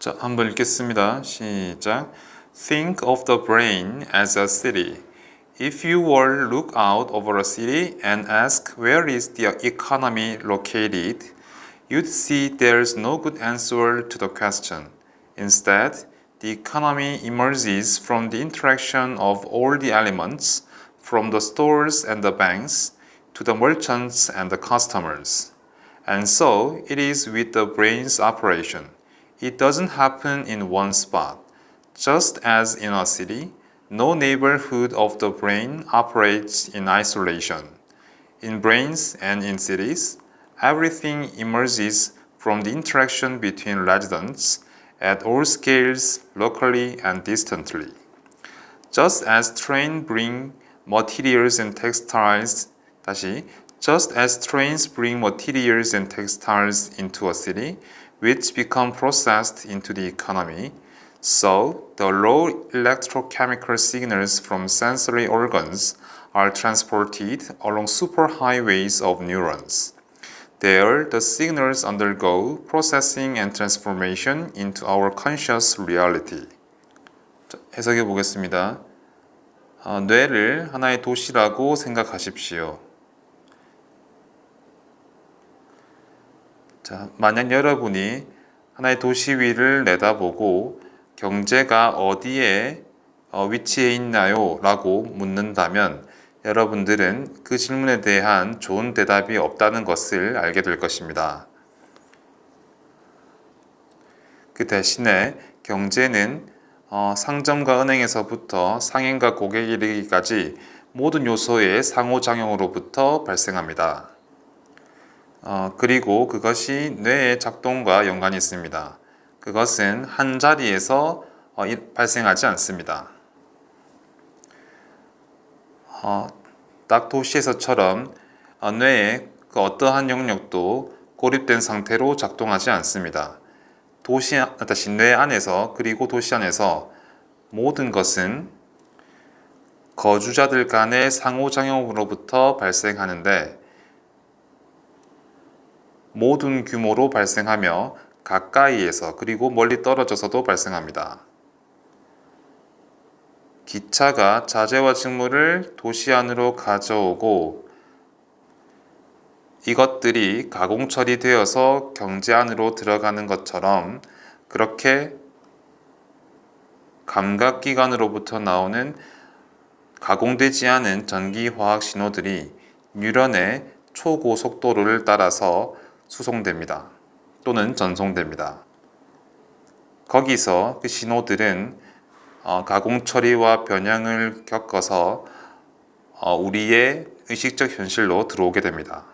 자, 한번 읽겠습니다. 시작. Think of the brain as a city. If you were look out over a city and ask where is the economy located, you'd see there's no good answer to the question. Instead, the economy emerges from the interaction of all the elements, from the stores and the banks to the merchants and the customers. And so it is with the brain's operation. It doesn't happen in one spot. Just as in a city, no neighborhood of the brain operates in isolation. In brains and in cities, everything emerges from the interaction between residents at all scales, locally and distantly. Just as trains bring materials and textiles, 다시, just as trains bring materials and textiles into a city, which become processed into the economy, so the raw electrochemical signals from sensory organs are transported along superhighways of neurons. There, the signals undergo processing and transformation into our conscious reality. 자, 해석해 보겠습니다. 아, 뇌를 하나의 도시라고 생각하십시오. 자, 만약 여러분이 하나의 도시 위를 내다보고 경제가 어디에 어, 위치해 있나요? 라고 묻는다면 여러분들은 그 질문에 대한 좋은 대답이 없다는 것을 알게 될 것입니다. 그 대신에 경제는 어, 상점과 은행에서부터 상인과 고객에 이르기까지 모든 요소의 상호작용으로부터 발생합니다. 어, 그리고 그것이 뇌의 작동과 연관이 있습니다. 그것은 한 자리에서 어, 이- 발생하지 않습니다. 어, 딱 도시에서처럼 어, 뇌의 그 어떠한 영역도 고립된 상태로 작동하지 않습니다. 도시 안- 다시 뇌 안에서 그리고 도시 안에서 모든 것은 거주자들 간의 상호작용으로부터 발생하는데 모든 규모로 발생하며 가까이에서 그리고 멀리 떨어져서도 발생합니다. 기차가 자재와 직물을 도시 안으로 가져오고 이것들이 가공 처리되어서 경제 안으로 들어가는 것처럼 그렇게 감각기관으로부터 나오는 가공되지 않은 전기 화학 신호들이 뉴런의 초고속도를 따라서 수송됩니다. 또는 전송됩니다. 거기서 그 신호들은 어, 가공 처리와 변형을 겪어서 어, 우리의 의식적 현실로 들어오게 됩니다.